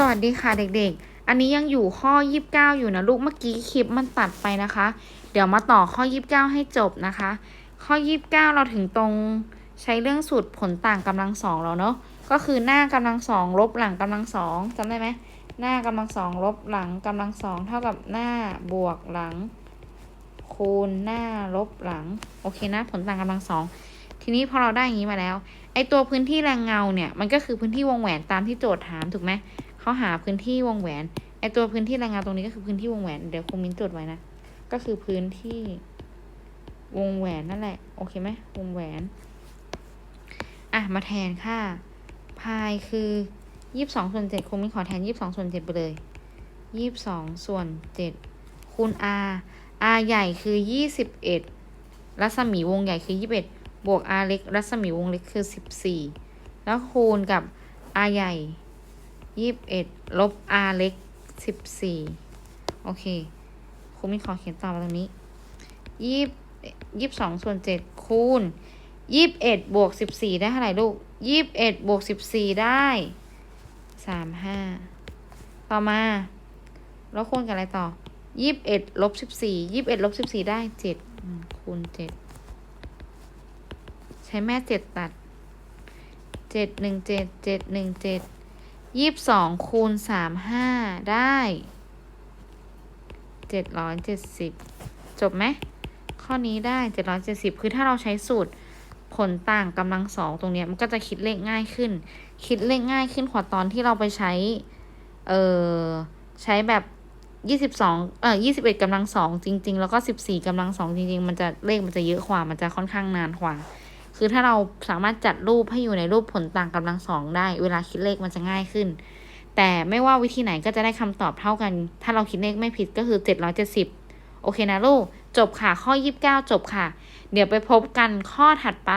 สวัสดีค่ะเด็กๆ อันนี้ยังอยู่ข้อ 29 อยู่นะลูก เมื่อกี้คลิปมันตัดไปนะคะ เดี๋ยวมาต่อข้อ 29 ให้จบนะคะ ข้อ 29 เราถึงตรงใช้เรื่องสูตรผลต่างกำลังสองแล้วเนาะ ก็คือหน้ากำลังสองลบหลังกำลังสองจำได้ไหม หน้ากำลังสองลบหลังกำลังสองเท่ากับหน้าบวกหลัง คูณหน้าลบหลัง โอเคนะ ผลต่างกำลังสองทีนี้พอเราได้อย่างนี้มาแล้ว ไอตัวพื้นที่แรงเงาเนี่ย มันก็คือพื้นที่วงแหวนตามที่โจทย์ถามถูกไหม เขาหาพื้นที่วงแหวน ไอตัวพื้นที่แรงเงานตรงนี้ก็คือพื้นที่วงแหวน เดี๋ยวครูมิ้นจดไว้นะ ก็คือพื้นที่วงแหวนนั่นแหละ โอเคไหมวงแหวน อะ มาแทนค่า พายคือยี่สิบสองส่วนเจ็ดครูมิ้นขอแทนยี่สิบสองส่วนเจ็ดไปเลยยี่สิบสองส่วนเจ็ดคูณ r r ใหญ่คือยี่สิบเอ็ดรัศมีวงใหญ่คือยี่สิบเอ็ดบวก r เล็ก รัศมีวงเล็กคือสิบสี่แล้วคูณกับ r ใหญ่ ยี่สิบเอ็ดลบ r เล็กสิบสี่โอเคครูมินขอเขียนต่อมาตรงนี้ยี่ยี่สิบสองส่วนเจ็ดคูณยี่สิบเอ็ดบวกสิบสี่ได้เท่าไหร่ลูกยี่สิบเอ็ดบวกสิบสี่ได้สามห้าต่อมาแล้วคูณกับอะไรต่อยี่สิบเอ็ดลบสิบสี่ยี่สิบเอ็ดลบสิบสี่ได้เจ็ดคูณเจ็ดใช้แม่เจ็ดตัดเจ็ดหนึ่งเจ็ดเจ็ดหนึ่งเจ็ด ยี่สิบสองคูณสามห้าได้เจ็ดร้อยเจ็ดสิบจบไหม ข้อนี้ได้เจ็ดร้อยเจ็ดสิบคือถ้าเราใช้สูตรผลต่างกำลังสองตรงนี้มันก็จะคิดเลขง่ายขึ้น คิดเลขง่ายขึ้นกว่าตอนที่เราไปใช้ เอ่อ ใช้แบบยี่สิบสองเอ่อยี่สิบเอ็ดกำลังสองจริง ๆ แล้วก็สิบสี่กำลังสองจริง ๆ มันจะเลขมันจะเยอะกว่า มันจะค่อนข้างนานกว่า คือถ้าเราสามารถจัดรูปให้อยู่ในรูปผลต่างกำลังสองได้ เวลาคิดเลขมันจะง่ายขึ้น แต่ไม่ว่าวิธีไหนก็จะได้คำตอบเท่ากัน ถ้าเราคิดเลขไม่ผิดก็คือเจ็ดร้อยเจ็ดสิบโอเคนะลูก จบค่ะข้อยี่สิบเก้าจบค่ะ เดี๋ยวไปพบกันข้อถัดไป